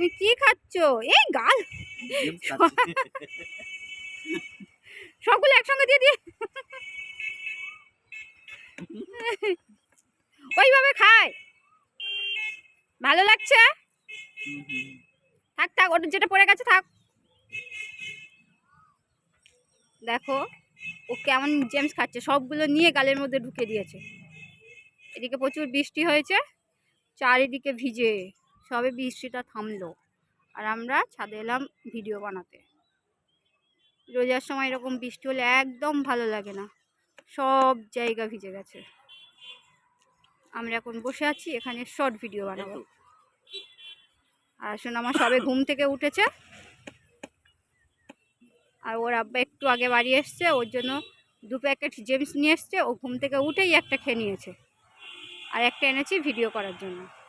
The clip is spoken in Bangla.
তুমি কি খাচ্ছ? এই গাল। সবগুলো একসঙ্গে দিয়ে দিয়ে। ওইভাবে খায় ভালো লাগছে। থাক থাক ওটা যেটা পড়ে গেছে থাক। দেখো ও কেমন জেমস খাচ্ছে। সবগুলো নিয়ে গালের মধ্যে ঢুকে দিয়েছে। এদিকে প্রচুর বৃষ্টি হয়েছে চারিদিকে ভিজে। সবে বৃষ্টিটা থামলো। আর আমরা ছাদে এলাম ভিডিও বানাতে। রোজার সময় এরকম বৃষ্টি হলে একদম ভালো লাগে না। সব জায়গা ভিজে গেছে। আমরা এখন বসে আছি এখানে শর্ট ভিডিও বানাবো। আর আসলে আমার সবে ঘুম থেকে উঠেছে। আর ওর আব্বা একটু আগে বাড়ি এসছে ওর জন্য দু প্যাকেট জেমস নিয়ে এসছে। ও ঘুম থেকে উঠেই একটা খেয়ে নিয়েছে। আর একটা এনেছি ভিডিও করার জন্য।